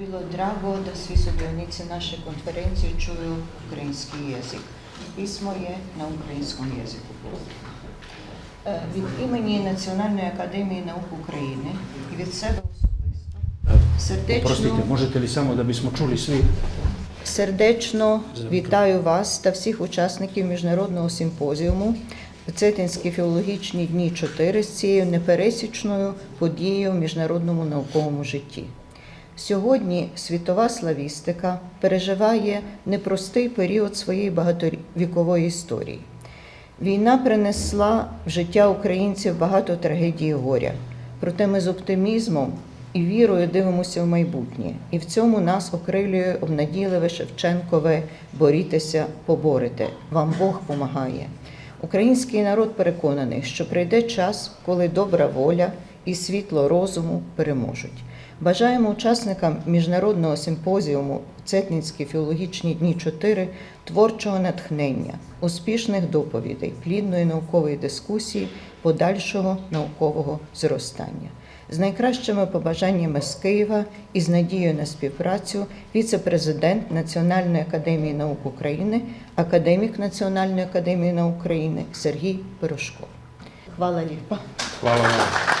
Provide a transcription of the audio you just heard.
Bilo drago da svi sudionici naše konferencije čuju ukrajinski jezik. Pismo je na ukrajinskom jeziku. Е, Від імені Національної академії наук України і від себе особисто сердечно, Простите, можете ли само да бисмо чули сви? сердечно вітаю вас та всіх учасників міжнародного симпозіуму Цетинські філологічні дні 4 з цією непересічною подією в міжнародному науковому житті. Сьогодні світова славістика переживає непростий період своєї багатовікової історії. Війна принесла в життя українців багато трагедій і горя. Проте ми з оптимізмом і вірою дивимося в майбутнє. І в цьому нас окрилює обнадійливе Шевченкове борітеся, поборете. Вам Бог помагає. Український народ переконаний, що прийде час, коли добра воля і світло розуму переможуть. Бажаємо учасникам міжнародного симпозіуму Цетнінські філологічні дні 4 творчого натхнення, успішних доповідей, плідної наукової дискусії, подальшого наукового зростання. З найкращими побажаннями з Києва і з надією на співпрацю віце-президент Національної академії наук України, академік Національної академії наук України Сергій Пирожко. Хвала ліпа. Vam.